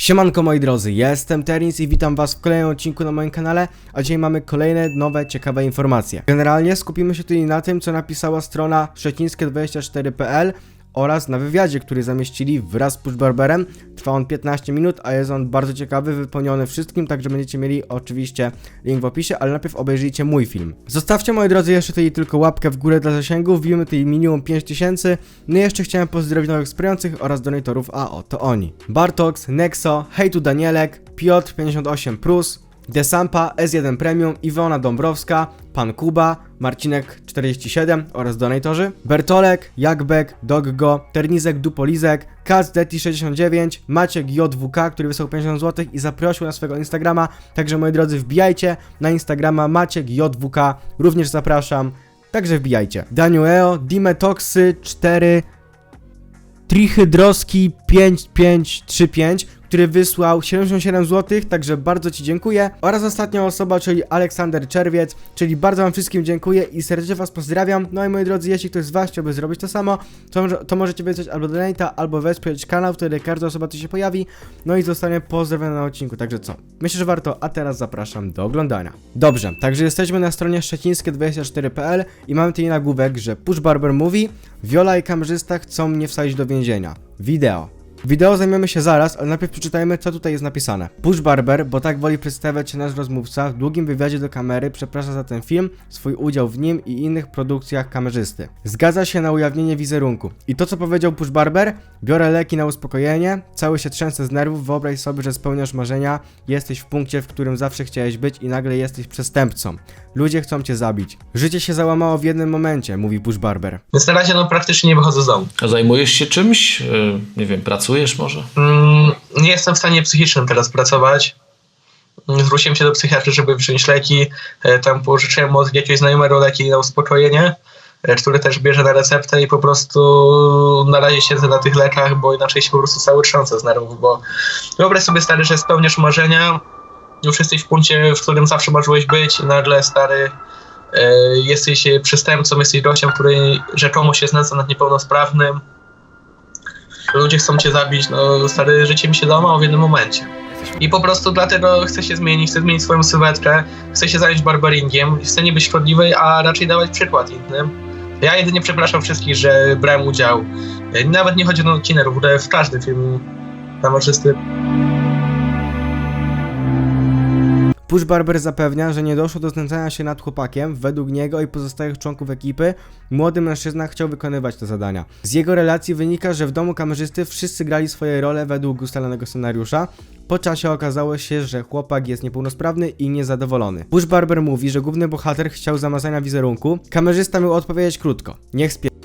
Siemanko moi drodzy, jestem Terins i witam was w kolejnym odcinku na moim kanale, a dzisiaj mamy kolejne nowe, ciekawe informacje. Generalnie skupimy się tutaj na tym, co napisała strona szczecińskie24.pl oraz na wywiadzie, który zamieścili wraz z Push Barberem. Trwa on 15 minut, a jest on bardzo ciekawy, wypełniony wszystkim, także będziecie mieli oczywiście link w opisie, ale najpierw obejrzyjcie mój film. Zostawcie moi drodzy jeszcze tutaj tylko łapkę w górę dla zasięgów, wbijemy tutaj minimum 5000. No i jeszcze chciałem pozdrowić nowych wspierających oraz donatorów, a oto oni. Bartox, Nexo, Hejtu Danielek, Piotr 58 Prus, Desampa, S1 Premium, Iwona Dąbrowska, Pan Kuba, Marcinek 47 oraz donatorzy, Bertolek, Jakbek, Doggo, Ternizek Dupolizek, Kazdeti 69, Maciek JWK, który wysłał 50 zł i zaprosił na swojego Instagrama, także moi drodzy wbijajcie na Instagrama Maciek JWK, również zapraszam, także wbijajcie. Daniueo, Dimetoxy 4, Trihydroski 5535, który wysłał 77 zł, także bardzo Ci dziękuję. Oraz ostatnia osoba, czyli Aleksander Czerwiec, czyli bardzo Wam wszystkim dziękuję i serdecznie Was pozdrawiam. No i moi drodzy, jeśli ktoś z Was chciałby zrobić to samo, to, to możecie wysłać albo donate'a, albo wesprzeć kanał, wtedy każda osoba tu się pojawi, no i zostanie pozdrowiona na odcinku, także co? Myślę, że warto, a teraz zapraszam do oglądania. Dobrze, także jesteśmy na stronie szczecińskie24.pl i mamy tutaj nagłówek, że Push Barber mówi Viola i kamerzysta chcą mnie wsadzić do więzienia. Wideo. Wideo zajmiemy się zaraz, ale najpierw przeczytajmy, co tutaj jest napisane. Push Barber, bo tak woli przedstawiać się nasz rozmówca, w długim wywiadzie do kamery przeprasza za ten film, swój udział w nim i innych produkcjach kamerzysty. Zgadza się na ujawnienie wizerunku. I to, co powiedział Push Barber, biorę leki na uspokojenie, cały się trzęsę z nerwów, wyobraź sobie, że spełniasz marzenia, jesteś w punkcie, w którym zawsze chciałeś być i nagle jesteś przestępcą. Ludzie chcą cię zabić. Życie się załamało w jednym momencie, mówi Push Barber. Więc na razie no praktycznie nie wychodzę z domu. A zajmujesz się czymś? Yy, Nie wiem, pracujesz może? Mm, nie jestem w stanie psychicznym teraz pracować. Mm, Zwróciłem się do psychiatry, żeby wziąć leki. E, Tam pożyczyłem od jakiegoś znajomego leki na uspokojenie, e, który też bierze na receptę i po prostu na razie siedzę na tych lekach, bo inaczej się po prostu cały trząsę z nerwów, bo wyobraź sobie stary, że spełniasz marzenia, już jesteś w punkcie, w którym zawsze marzyłeś być i nagle stary e, jesteś przestępcą, jesteś gościem, który rzekomo się znęca nad niepełnosprawnym, ludzie chcą cię zabić, no stare życie mi się załamało w jednym momencie. I po prostu dlatego chcę się zmienić, chcę zmienić swoją sylwetkę, chcę się zająć barbaringiem, chcę nie być szkodliwy, a raczej dawać przykład innym. Ja jedynie przepraszam wszystkich, że brałem udział. Nawet nie chodzi o odcinek, w ogóle w każdym filmie. Push Barber zapewnia, że nie doszło do znęcania się nad chłopakiem. Według niego i pozostałych członków ekipy młody mężczyzna chciał wykonywać te zadania. Z jego relacji wynika, że w domu kamerzysty wszyscy grali swoje role według ustalonego scenariusza. Po czasie okazało się, że chłopak jest niepełnosprawny i niezadowolony. Push Barber mówi, że główny bohater chciał zamazania wizerunku. Kamerzysta miał odpowiedzieć krótko. Niech spie...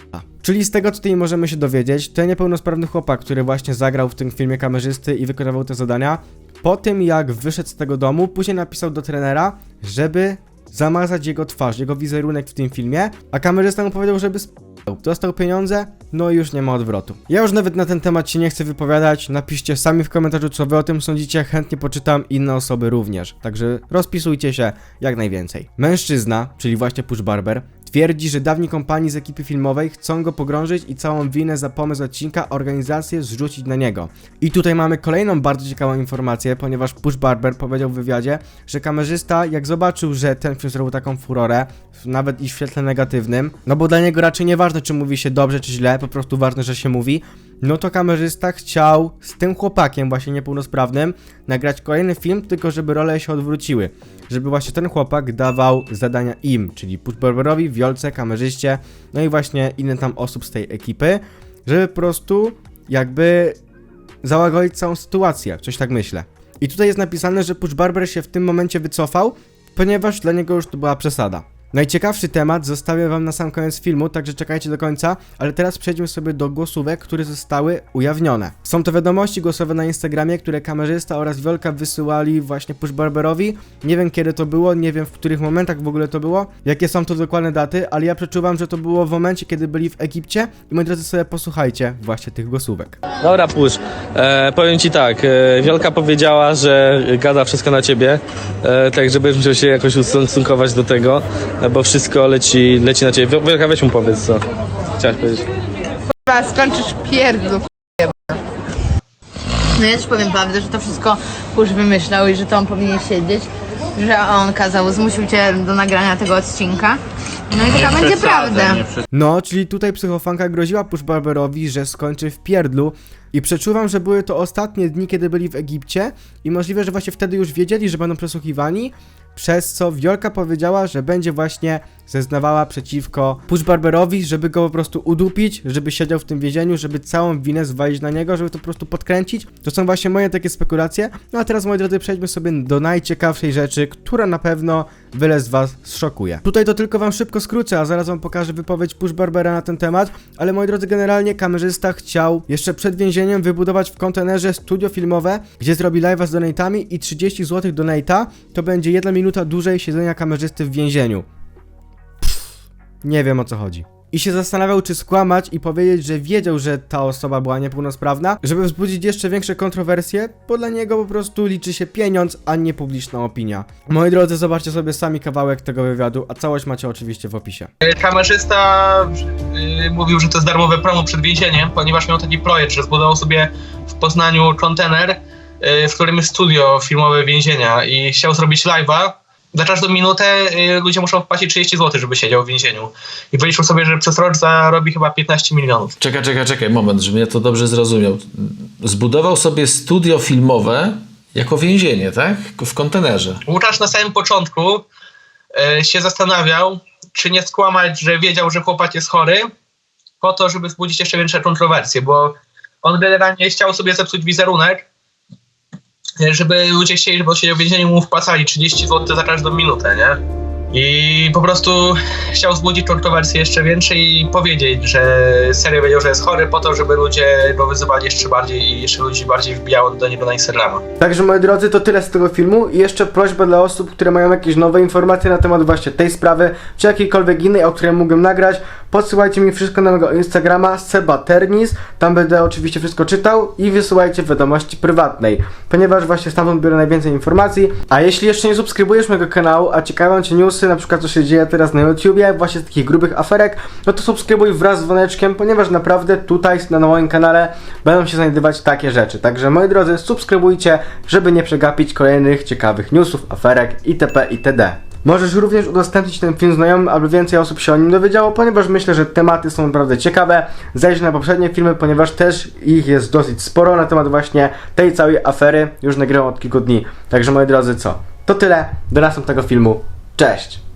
Czyli z tego, tutaj możemy się dowiedzieć, ten niepełnosprawny chłopak, który właśnie zagrał w tym filmie kamerzysty i wykonywał te zadania, po tym jak wyszedł z tego domu, później napisał do trenera, żeby zamazać jego twarz, jego wizerunek w tym filmie, a kamerzysta mu powiedział, żeby sp... Dostał pieniądze, no i już nie ma odwrotu. Ja już nawet na ten temat się nie chcę wypowiadać, napiszcie sami w komentarzu, co wy o tym sądzicie, chętnie poczytam inne osoby również, także rozpisujcie się jak najwięcej. Mężczyzna, czyli właśnie Push Barber, Twierdzi, że dawni kompanii z ekipy filmowej chcą go pogrążyć i całą winę za pomysł odcinka organizację zrzucić na niego. I tutaj mamy kolejną bardzo ciekawą informację, ponieważ Push Barber powiedział w wywiadzie, że kamerzysta jak zobaczył, że ten film zrobił taką furorę, nawet i w świetle negatywnym, no bo dla niego raczej nieważne czy mówi się dobrze czy źle, po prostu ważne, że się mówi, no to kamerzysta chciał z tym chłopakiem właśnie niepełnosprawnym nagrać kolejny film, tylko żeby role się odwróciły. Żeby właśnie ten chłopak dawał zadania im, czyli Push Barberowi, Wiolce, kamerzyście, no i właśnie innym tam osób z tej ekipy, żeby po prostu jakby załagodzić całą sytuację, coś tak myślę. I tutaj jest napisane, że Push Barber się w tym momencie wycofał, ponieważ dla niego już to była przesada. Najciekawszy temat zostawię wam na sam koniec filmu, także czekajcie do końca, ale teraz przejdźmy sobie do głosówek, które zostały ujawnione. Są to wiadomości głosowe na Instagramie, które kamerzysta oraz Wiolka wysyłali właśnie Push Barberowi. Nie wiem kiedy to było, nie wiem w których momentach w ogóle to było, jakie są to dokładne daty, ale ja przeczuwam, że to było w momencie, kiedy byli w Egipcie i moi drodzy sobie posłuchajcie właśnie tych głosówek. Dobra, pusz. E, powiem ci tak, e, Wielka powiedziała, że gada wszystko na ciebie, e, tak żebyś musiał się jakoś ustosunkować do tego, bo wszystko leci, leci na ciebie. Wielka, weź mu powiedz co. Chciałaś powiedzieć. Chyba skończysz pierdlu. No ja ci powiem prawdę, że to wszystko Pusz wymyślał i że to on powinien siedzieć, że on kazał, zmusił cię do nagrania tego odcinka. No i taka będzie prawda. No, czyli tutaj psychofanka groziła Push Barberowi, że skończy w pierdlu i przeczuwam, że były to ostatnie dni, kiedy byli w Egipcie i możliwe, że właśnie wtedy już wiedzieli, że będą przesłuchiwani, przez co Wiolka powiedziała, że będzie właśnie zeznawała przeciwko Push Barberowi, żeby go po prostu udupić, żeby siedział w tym więzieniu, żeby całą winę zwalić na niego, żeby to po prostu podkręcić. To są właśnie moje takie spekulacje. No a teraz, moi drodzy, przejdźmy sobie do najciekawszej rzeczy, która na pewno wiele z was zszokuje. Tutaj to tylko wam szybko skrócę, a zaraz wam pokażę wypowiedź Push Barbera na ten temat, ale moi drodzy, generalnie kamerzysta chciał jeszcze przed więzieniem wybudować w kontenerze studio filmowe, gdzie zrobi live'a z donatami i 30 zł donata to będzie jedna minuta dłużej siedzenia kamerzysty w więzieniu. Nie wiem o co chodzi. I się zastanawiał, czy skłamać i powiedzieć, że wiedział, że ta osoba była niepełnosprawna, żeby wzbudzić jeszcze większe kontrowersje, bo dla niego po prostu liczy się pieniądz, a nie publiczna opinia. Moi drodzy, zobaczcie sobie sami kawałek tego wywiadu, a całość macie oczywiście w opisie. E, Kamerzysta y, mówił, że to jest darmowe promo przed więzieniem, ponieważ miał taki projekt, że zbudował sobie w Poznaniu kontener, y, w którym jest studio filmowe więzienia i chciał zrobić live'a. Za każdą minutę y, ludzie muszą wpłacić 30 zł, żeby siedział w więzieniu. I wyliczył sobie, że przez rok zarobi chyba 15 milionów. Czekaj, czekaj, czekaj, moment, żebym ja to dobrze zrozumiał. Zbudował sobie studio filmowe jako więzienie, tak? W kontenerze. Łukasz na samym początku e, się zastanawiał, czy nie skłamać, że wiedział, że chłopak jest chory, po to, żeby wzbudzić jeszcze większe kontrowersje, bo on generalnie chciał sobie zepsuć wizerunek, żeby ludzie chcieli, żeby on siedział w więzieniu mu wpłacali 30 zł za każdą minutę, nie? I po prostu chciał wzbudzić kontrowersje jeszcze większe i powiedzieć, że serio wiedział, że jest chory po to, żeby ludzie go wyzywali jeszcze bardziej i jeszcze ludzi bardziej wbijało do niego na Instagrama. Także moi drodzy, to tyle z tego filmu i jeszcze prośba dla osób, które mają jakieś nowe informacje na temat właśnie tej sprawy, czy jakiejkolwiek innej, o której mógłbym nagrać, podsyłajcie mi wszystko na mojego Instagrama Seba Ternis, tam będę oczywiście wszystko czytał i wysyłajcie wiadomości prywatnej, ponieważ właśnie stamtąd biorę najwięcej informacji, a jeśli jeszcze nie subskrybujesz mojego kanału, a ciekawią Cię newsy, na przykład co się dzieje teraz na YouTubie, właśnie z takich grubych aferek, no to subskrybuj wraz z dzwoneczkiem, ponieważ naprawdę tutaj na moim kanale będą się znajdować takie rzeczy. Także moi drodzy, subskrybujcie, żeby nie przegapić kolejnych ciekawych newsów, aferek itp. itd. Możesz również udostępnić ten film znajomym, aby więcej osób się o nim dowiedziało, ponieważ myślę, że tematy są naprawdę ciekawe. Zejdź na poprzednie filmy, ponieważ też ich jest dosyć sporo na temat właśnie tej całej afery. Już nagrałem od kilku dni. Także moi drodzy, co? To tyle. Do następnego filmu. Cześć!